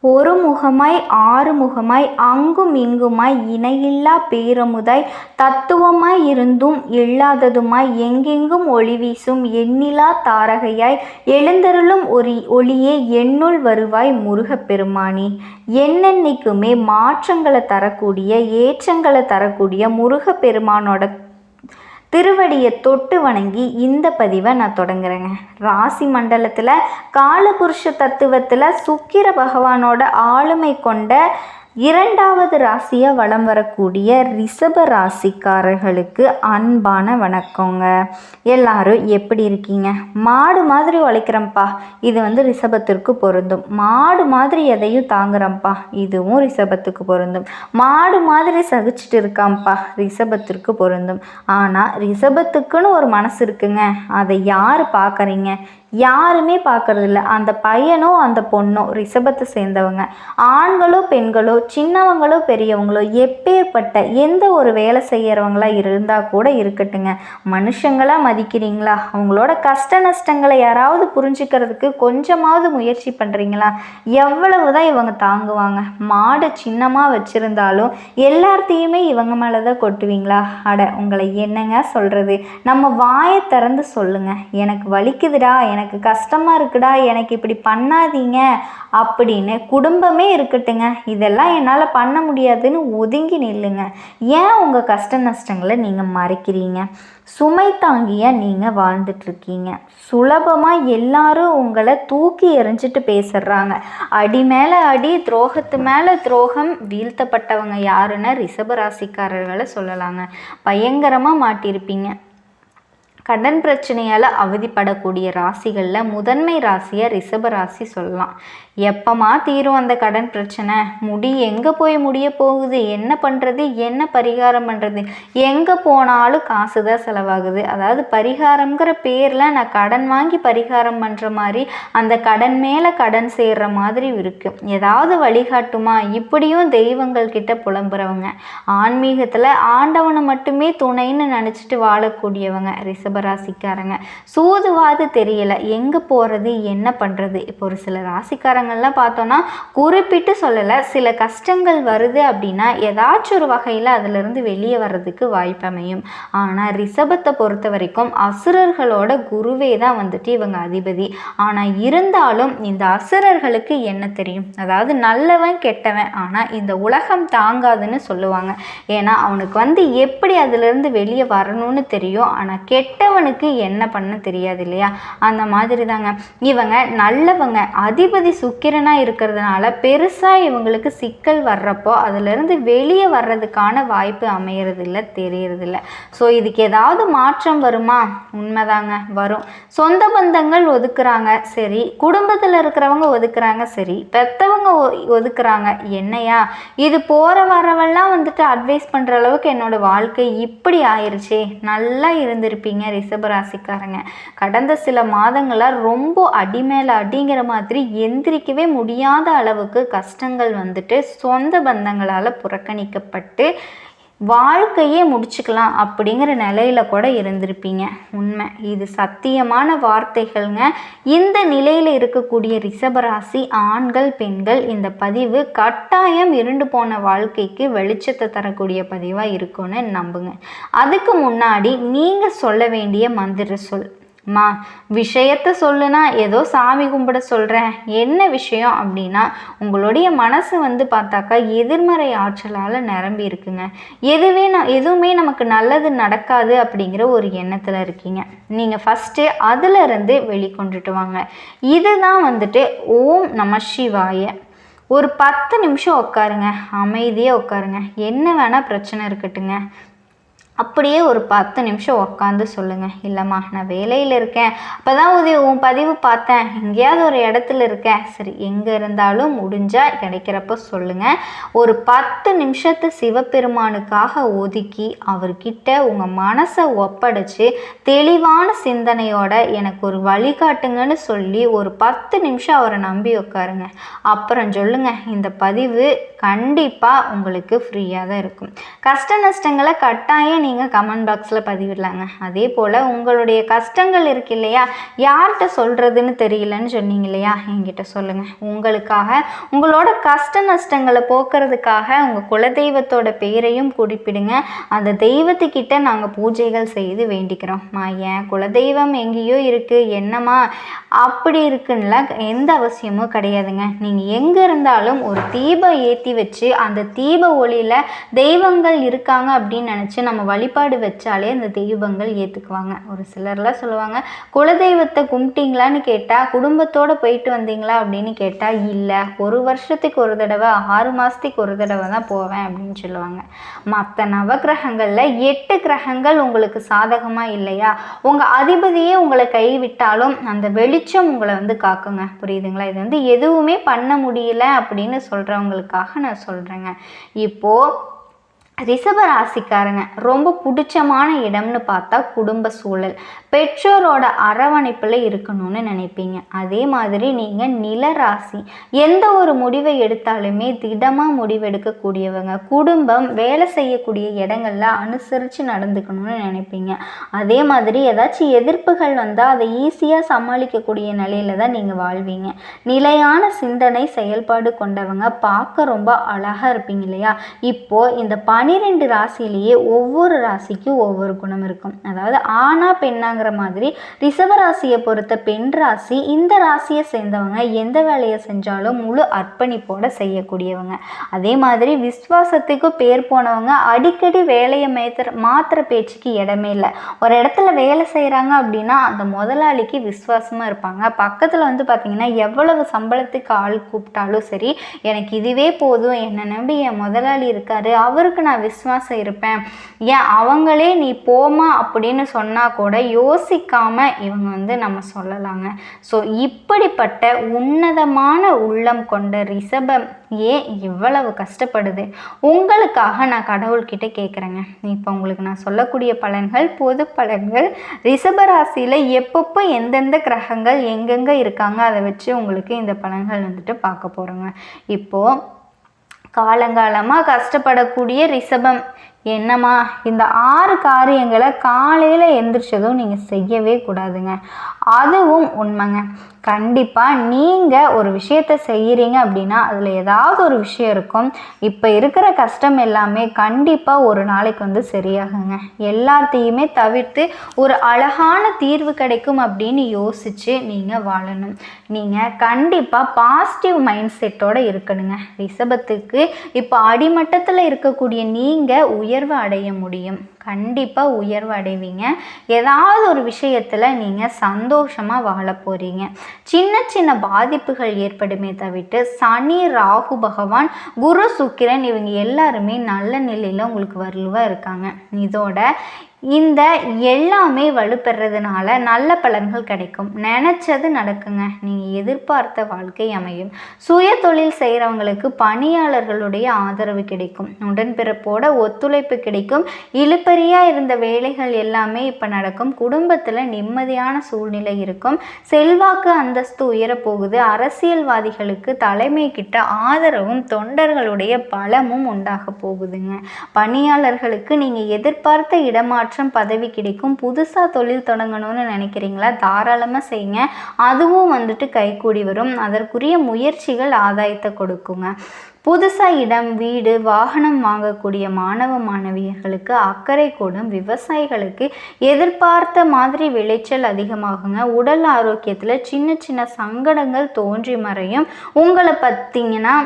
ஒரு முகமாய் ஆறு முகமாய் அங்கும் இங்குமாய் இணையில்லா பேரமுதாய் தத்துவமாய் இருந்தும் இல்லாததுமாய் எங்கெங்கும் ஒளி வீசும் எண்ணிலா தாரகையாய் எழுந்தருளும் ஒரி ஒளியே என்னுள் வருவாய் முருகப்பெருமானே. என்னென்னைக்குமே மாற்றங்களை தரக்கூடிய ஏற்றங்களை தரக்கூடிய முருகப்பெருமானோட திருவடியை தொட்டு வணங்கி இந்த பதிவை நான் தொடங்குறேங்க. ராசி மண்டலத்தில் காலபுருஷ தத்துவத்தில் சுக்கிர பகவானோட ஆளுமை கொண்ட இரண்டாவது ராசியாக வலம் வரக்கூடிய ரிஷப ராசிக்காரர்களுக்கு அன்பான வணக்கங்க. எல்லாரும் எப்படி இருக்கீங்க? மாடு மாதிரி உழைக்கிறேன்ப்பா. இது வந்து ரிஷபத்திற்கு பொருந்தும். மாடு மாதிரி எதையும் தாங்குறேன்ப்பா. இதுவும் ரிஷபத்துக்கு பொருந்தும். மாடு மாதிரி சகிச்சுட்டு இருக்கான்ப்பா. ரிஷபத்திற்கு பொருந்தும். ஆனால் ரிஷபத்துக்குன்னு ஒரு மனசு இருக்குங்க. அதை யார் பார்க்குறீங்க யாருமே பார்க்கறதில்ல. அந்த பையனோ அந்த பொண்ணோ ரிஷபத்தை சேர்ந்தவங்க. ஆண்களோ பெண்களோ சின்னவங்களோ பெரியவங்களோ எப்பேற்பட்ட எந்த ஒரு வேலை செய்கிறவங்களா இருந்தால் கூட இருக்கட்டுங்க. மனுஷங்களாக மதிக்கிறீங்களா? அவங்களோட கஷ்ட நஷ்டங்களை யாராவது புரிஞ்சுக்கிறதுக்கு கொஞ்சமாவது முயற்சி பண்ணுறீங்களா எவ்வளவு தான் இவங்க தாங்குவாங்க. மாடை சின்னமாக வச்சுருந்தாலும் எல்லாத்தையுமே இவங்க மேலே தான் கொட்டுவீங்களா? அட உங்களை என்னங்க சொல்கிறது நம்ம வாயை திறந்து சொல்லுங்கள் எனக்கு வலிக்குதுடா எனக்கு கஷ்டமாக இருக்குடா எனக்கு இப்படி பண்ணாதீங்க அப்படின்னு குடும்பமே இருக்கட்டுங்க. இதெல்லாம் என்னால் பண்ண முடியாதுன்னு ஒதுங்கி நில்லுங்க. ஏன் உங்கள் கஷ்ட நஷ்டங்களை நீங்கள் மறைக்கிறீங்க? சுமை தாங்கியாக நீங்கள் வாழ்ந்துட்டுருக்கீங்க. சுலபமாக எல்லாரும் உங்களை தூக்கி எறிஞ்சிட்டு பேசுடுறாங்க அடி மேலே அடி துரோகத்து மேலே துரோகம் வீழ்த்தப்பட்டவங்க யாருன்னு ரிஷபராசிக்காரர்களை சொல்லலாங்க. பயங்கரமாக மாட்டியிருப்பீங்க. கடன் பிரச்சனையால் அவதிப்படக்கூடிய ராசிகளில் முதன்மை ராசியை ரிஷப ராசி சொல்லலாம். எப்பமா தீரும் அந்த கடன் பிரச்சனை? முடி எங்கே போய் முடிய போகுது? என்ன பண்ணுறது என்ன பரிகாரம் பண்ணுறது எங்கே போனாலும் காசு தான் செலவாகுது. அதாவது பரிகாரங்கிற பேரில் நான் கடன் வாங்கி பரிகாரம் பண்ணுற மாதிரி அந்த கடன் மேலே கடன் சேர்ற மாதிரி இருக்குது ஏதாவது வழிகாட்டுமா? இப்படியும் தெய்வங்கள் கிட்ட புலம்புறவங்க. ஆன்மீகத்தில் ஆண்டவனை மட்டுமே துணைன்னு நினச்சிட்டு வாழக்கூடியவங்க ரிஷபராசிக்காரங்க. சூதுவாது தெரியல. எங்கே போகிறது என்ன பண்ணுறது இப்போ ஒரு சில ராசிக்காரங்க விஷயங்கள்லாம் பார்த்தோன்னா குறிப்பிட்டு சொல்லலை. சில கஷ்டங்கள் வருது அப்படின்னா ஏதாச்சும் ஒரு வகையில் அதிலிருந்து வெளியே வர்றதுக்கு வாய்ப்பமையும் ஆனால் ரிஷபத்தை பொறுத்த வரைக்கும் அசுரர்களோட குருவே தான் வந்துட்டு இவங்க அதிபதி. ஆனால் இருந்தாலும் இந்த அசுரர்களுக்கு என்ன தெரியும்? அதாவது நல்லவன் கெட்டவன். ஆனால் இந்த உலகம் தாங்காதுன்னு சொல்லுவாங்க. ஏன்னா அவனுக்கு வந்து எப்படி அதிலிருந்து வெளியே வரணும்னு தெரியும். ஆனால் கெட்டவனுக்கு என்ன பண்ண தெரியாது இல்லையா? அந்த மாதிரி தாங்க இவங்க நல்லவங்க அதிபதி சுக் சுக்கிரனாக இருக்கிறதுனால பெருசாக இவங்களுக்கு சிக்கல் வர்றப்போ அதுலேருந்து வெளியே வர்றதுக்கான வாய்ப்பு அமையறதில்ல தெரியறதில்ல. ஸோ இதுக்கு ஏதாவது மாற்றம் வருமா? உண்மைதாங்க வரும். சொந்த பந்தங்கள் ஒதுக்குறாங்க சரி. குடும்பத்தில் இருக்கிறவங்க ஒதுக்குறாங்க சரி. பெற்றவங்க ஒதுக்குறாங்க என்னையா? இது போகிற வரவெல்லாம் வந்துட்டு அட்வைஸ் பண்ணுற அளவுக்கு என்னோடய வாழ்க்கை இப்படி ஆயிடுச்சே நல்லா இருந்திருப்பீங்க ரிஷபராசிக்காரங்க. கடந்த சில மாதங்களாக ரொம்ப அடிமேல அடிங்கிற மாதிரி எந்திரிக்க சமாளிக்கவே முடியாத அளவுக்கு கஷ்டங்கள் வந்துட்டு சொந்த பந்தங்களால் புறக்கணிக்கப்பட்டு வாழ்க்கையே முடிச்சுக்கலாம் அப்படிங்கிற நிலையில கூட இருந்திருப்பீங்க. உண்மை. இது சத்தியமான வார்த்தைகள்ங்க. இந்த நிலையில் இருக்கக்கூடிய ரிஷபராசி ஆண்கள் பெண்கள் இந்த பதிவு கட்டாயம் இருண்டு போன வாழ்க்கைக்கு வெளிச்சத்தை தரக்கூடிய பதிவாக இருக்கும்னு நம்புங்க. அதுக்கு முன்னாடி நீங்கள் சொல்ல வேண்டிய மந்திர சொல் மா விஷயத்த சொல்லுனா ஏதோ சாமி கும்பிட சொல்கிறேன் என்ன விஷயம் அப்படின்னா உங்களுடைய மனசு வந்து பார்த்தாக்கா எதிர்மறை ஆற்றலால் நிரம்பி இருக்குங்க. எதுவே நான் எதுவுமே நமக்கு நல்லது நடக்காது அப்படிங்கிற ஒரு எண்ணத்தில் இருக்கீங்க. நீங்கள் ஃபஸ்ட்டு அதிலிருந்து வெளிக்கொண்டுட்டு வாங்க. இதுதான் வந்துட்டு ஓம் நம சிவாய. ஒரு பத்து நிமிஷம் உட்காருங்க. அமைதியாக உட்காருங்க. என்ன வேணால் பிரச்சனை இருக்கட்டுங்க. அப்படியே ஒரு பத்து நிமிஷம் உக்காந்து சொல்லுங்கள் இல்லைம்மா நான் வேலையில் இருக்கேன். அப்போ தான் உதவி உன் பதிவு பார்த்தேன். எங்கேயாவது ஒரு இடத்துல இருக்கேன். சரி எங்கே இருந்தாலும் முடிஞ்சால் கிடைக்கிறப்ப சொல்லுங்கள் ஒரு பத்து நிமிஷத்து சிவபெருமானுக்காக ஒதுக்கி அவர்கிட்ட உங்கள் மனசை ஒப்படைச்சு தெளிவான சிந்தனையோட எனக்கு ஒரு வழிகாட்டுங்கன்னு சொல்லி ஒரு பத்து நிமிஷம் அவரை நம்பி உட்காருங்க அப்புறம் சொல்லுங்கள் இந்த பதிவு கண்டிப்பாக உங்களுக்கு ஃப்ரீயாக தான் இருக்கும். கஷ்ட நஷ்டங்களை கட்டாயம் நீங்கள் கமெண்ட் பாக்ஸில் பதிவிடலாங்க. அதே போல் உங்களுடைய கஷ்டங்கள் இருக்கு இல்லையா? யார்கிட்ட சொல்கிறதுன்னு தெரியலன்னு சொன்னீங்க இல்லையா? என்கிட்ட சொல்லுங்கள் உங்களுக்காக உங்களோட கஷ்ட நஷ்டங்களை போக்குறதுக்காக உங்கள் குலதெய்வத்தோட பெயரையும் குறிப்பிடுங்க. அந்த தெய்வத்துக்கிட்ட நாங்கள் பூஜைகள் செய்து வேண்டிக்கிறோம்மா ஏன் குலதெய்வம் எங்கேயோ இருக்குது என்னம்மா? அப்படி இருக்குன்னுலாம் எந்த அவசியமும் கிடையாதுங்க. நீங்கள் எங்கே இருந்தாலும் ஒரு தீபம் ஏற்றி வச்சு அந்த தீப ஒளியில் தெய்வங்கள் இருக்காங்க அப்படின்னு நினச்சி நம்ம வழிபாடு வச்சாலே அந்த தெய்வங்கள் ஏற்றுக்குவாங்க ஒரு சிலர்லாம் சொல்லுவாங்க குலதெய்வத்தை கும்பிட்டீங்களான்னு கேட்டால் குடும்பத்தோடு போயிட்டு வந்தீங்களா? அப்படின்னு கேட்டால் இல்லை. ஒரு வருஷத்துக்கு ஒரு தடவை ஆறு மாதத்துக்கு ஒரு தடவை தான் போவேன் அப்படின்னு சொல்லுவாங்க. மற்ற நவகிரகங்களில் எட்டு கிரகங்கள் உங்களுக்கு சாதகமாக இல்லையா? உங்கள் அதிபதியே உங்களை கைவிட்டாலும் அந்த வெளிச்சம் உங்களை வந்து காக்குங்க. புரியுதுங்களா? இது வந்து எதுவுமே பண்ண முடியல அப்படின்னு சொல்கிறவங்களுக்காக நான் சொல்கிறேங்க இப்போது ரிஷப ராசிக்காரங்க ரொம்ப பிடிச்சமான இடம்னு பார்த்தா குடும்ப சூழல். பெற்றோரோட அரவணைப்பில் இருக்கணும்னு நினைப்பீங்க. அதே மாதிரி நீங்கள் நில ராசி எந்த ஒரு முடிவை எடுத்தாலுமே திடமாக முடிவெடுக்கக்கூடியவங்க குடும்பம் வேலை செய்யக்கூடிய இடங்கள்ல அனுசரித்து நடந்துக்கணும்னு நினைப்பீங்க. அதே மாதிரி ஏதாச்சும் எதிர்ப்புகள் வந்தால் அதை ஈஸியாக சமாளிக்கக்கூடிய நிலையில தான் நீங்கள் வாழ்வீங்க. நிலையான சிந்தனை செயல்பாடு கொண்டவங்க பார்க்க ரொம்ப அழகாக இருப்பீங்க இல்லையா? இப்போது இந்த பனிரெண்டு ராசியிலேயே ஒவ்வொரு ராசிக்கும் ஒவ்வொரு குணம் இருக்கும். அதாவது ஆணா பெண்ணாங்கிற மாதிரி ரிசவ ராசியை பொறுத்த பெண் ராசி இந்த ராசியை சேர்ந்தவங்க எந்த வேலையை செஞ்சாலும் முழு அர்ப்பணிப்போட செய்யக்கூடியவங்க. அதே மாதிரி விஸ்வாசத்துக்கு பேர் போனவங்க அடிக்கடி வேலையை மேத்திர மாத்திர பேச்சுக்கு இடமே இல்லை. ஒரு இடத்துல வேலை செய்கிறாங்க அப்படின்னா அந்த முதலாளிக்கு விஸ்வாசமாக இருப்பாங்க. பக்கத்தில் வந்து பார்த்திங்கன்னா எவ்வளவு சம்பளத்துக்கு ஆள் கூப்பிட்டாலும் சரி எனக்கு இதுவே போதும் என்னை நம்பி என் முதலாளி இருக்காரு அவருக்கு நான் விசுவாசம் இருப்பேன். ஏன்? அவங்களே நீ போமா அப்படின்னு சொன்னால் கூட யோசிக்காமல் இவங்க வந்து நம்ம சொல்லலாங்க. ஸோ இப்படிப்பட்ட உன்னதமான உள்ளம் கொண்ட ரிஷபம் ஏன் இவ்வளவு கஷ்டப்படுது? உங்களுக்காக நான் கடவுள்கிட்ட கேட்குறேங்க இப்போ உங்களுக்கு நான் சொல்லக்கூடிய பலன்கள் பொது பலன்கள் ரிஷபராசியில் எப்பப்போ எந்தெந்த கிரகங்கள் எங்கெங்கே இருக்காங்க அதை வச்சு உங்களுக்கு இந்த பலன்கள் வந்துட்டு பார்க்க போகிறோங்க இப்போது காலங்காலமாக கஷ்டப்படக்கூடிய ரிஷபம். என்னம்மா இந்த ஆறு காரியங்களை காலையில் எந்திரிச்சதும் நீங்கள் செய்யவே கூடாதுங்க. அதுவும் உண்மைங்க. கண்டிப்பாக நீங்கள் ஒரு விஷயத்த செய்கிறீங்க அப்படின்னா அதில் ஏதாவது ஒரு விஷயம் இருக்கும். இப்போ இருக்கிற கஷ்டம் எல்லாமே கண்டிப்பாக ஒரு நாளைக்கு வந்து சரியாகுங்க. எல்லாத்தையுமே தவிர்த்து ஒரு அழகான தீர்வு கிடைக்கும் அப்படின்னு யோசித்து நீங்கள் வாழணும். நீங்கள் கண்டிப்பாக பாசிட்டிவ் மைண்ட் செட்டோடு இருக்கணுங்க. ரிஷபத்துக்கு இப்போ அடிமட்டத்தில் இருக்கக்கூடிய நீங்கள் உயர் உயர்வு அடைய முடியும். கண்டிப்பாக உயர்வு அடைவீங்க. ஏதாவது ஒரு விஷயத்தில் நீங்கள் சந்தோஷமாக வாழ போகிறீங்க சின்ன சின்ன பாதிப்புகள் ஏற்படுமே தவிர்த்து சனி ராகு பகவான் குரு சுக்கிரன் இவங்க எல்லாருமே நல்ல நிலையில் உங்களுக்கு வருவாக இருக்காங்க. இதோட இந்த எல்லாமே வலுப்பெறதுனால நல்ல பலன்கள் கிடைக்கும். நினச்சது நடக்குங்க. நீங்கள் எதிர்பார்த்த வாழ்க்கை அமையும். சுய தொழில் செய்கிறவங்களுக்கு பணியாளர்களுடைய ஆதரவு கிடைக்கும். உடன்பிறப்போட ஒத்துழைப்பு கிடைக்கும். இழுப்பறியாக இருந்த வேலைகள் எல்லாமே இப்போ நடக்கும். குடும்பத்தில் நிம்மதியான சூழ்நிலை இருக்கும். செல்வாக்கு அந்தஸ்து உயரப்போகுது. அரசியல்வாதிகளுக்கு தலைமை கிட்ட ஆதரவும் தொண்டர்களுடைய பலமும் உண்டாக போகுதுங்க. பணியாளர்களுக்கு நீங்கள் எதிர்பார்த்த இடமாற்றம் மாற்றம் பதவி கிடைக்கும். புதுசாக தொழில் தொடங்கணும்னு நினைக்கிறீங்களா? தாராளமாக செய்யுங்க. அதுவும் வந்துட்டு கைகூடி வரும். அதற்குரிய முயற்சிகள் ஆதாயத்தை கொடுக்குங்க. புதுசாக இடம் வீடு வாகனம் வாங்கக்கூடிய மாணவ மாணவியர்களுக்கு அக்கறை கூடும். விவசாயிகளுக்கு எதிர்பார்த்த மாதிரி விளைச்சல் அதிகமாகுங்க. உடல் ஆரோக்கியத்தில் சின்ன சின்ன சங்கடங்கள் தோன்றி மறையும். உங்களை பார்த்தீங்கன்னா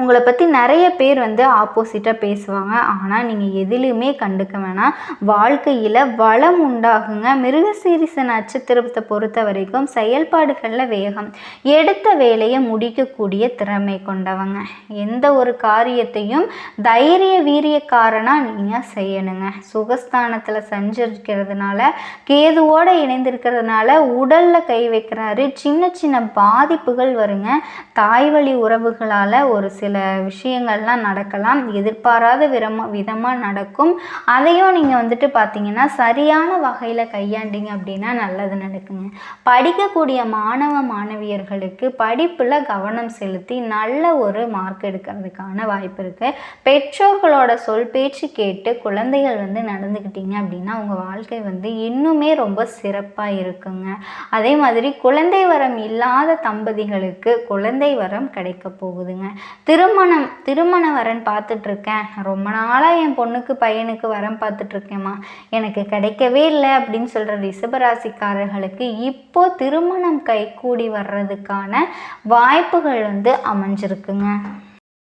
உங்களை பற்றி நிறைய பேர் வந்து ஆப்போசிட்டாக பேசுவாங்க. ஆனால் நீங்கள் எதிலையுமே கண்டுக்க வேணாம். வாழ்க்கையில் வளம் உண்டாகுங்க. மிருகசீரிச நட்சத்திரத்தை பொறுத்த வரைக்கும் செயல்பாடுகளில் வேகம் எடுத்த வேலையை முடிக்கக்கூடிய திறமை கொண்டவங்க. எந்த ஒரு காரியத்தையும் தைரிய வீரியக்காரனாக நீங்கள் செய்யணுங்க. சுகஸ்தானத்தில் சஞ்சரிக்கிறதுனால கேதுவோடு இணைந்திருக்கிறதுனால உடலில் கை வைக்கிறாரு. சின்ன சின்ன பாதிப்புகள் வருங்க. தாய் வழி உறவுகளால் ஒரு சில சில விஷயங்கள்லாம் நடக்கலாம். எதிர்பாராத விதமாக விதமாக நடக்கும். அதையும் நீங்கள் வந்துட்டு பார்த்தீங்கன்னா சரியான வகையில் கையாண்டீங்க அப்படின்னா நல்லது நடக்குங்க. படிக்கக்கூடிய மாணவ மாணவியர்களுக்கு படிப்பில் கவனம் செலுத்தி நல்ல ஒரு மார்க் எடுக்கிறதுக்கான வாய்ப்பு இருக்குது பெற்றோர்களோட சொல் பேச்சு கேட்டு குழந்தைகள் வந்து நடந்துக்கிட்டீங்க அப்படின்னா உங்கள் வாழ்க்கை வந்து இன்னுமே ரொம்ப சிறப்பாக இருக்குங்க. அதே மாதிரி குழந்தை வரம் இல்லாத தம்பதிகளுக்கு குழந்தை வரம் கிடைக்க போகுதுங்க. திருமணம் திருமண வரன் பார்த்துட்ருக்கேன். ரொம்ப நாளாக என் பொண்ணுக்கு பையனுக்கு வரம் பார்த்துட்ருக்கேம்மா. எனக்கு கிடைக்கவே இல்லை அப்படின்னு சொல்கிற ரிஷபராசிக்காரர்களுக்கு இப்போ திருமணம் கைகூடி வர்றதுக்கான வாய்ப்புகள் வந்து அமைஞ்சிருக்குங்க.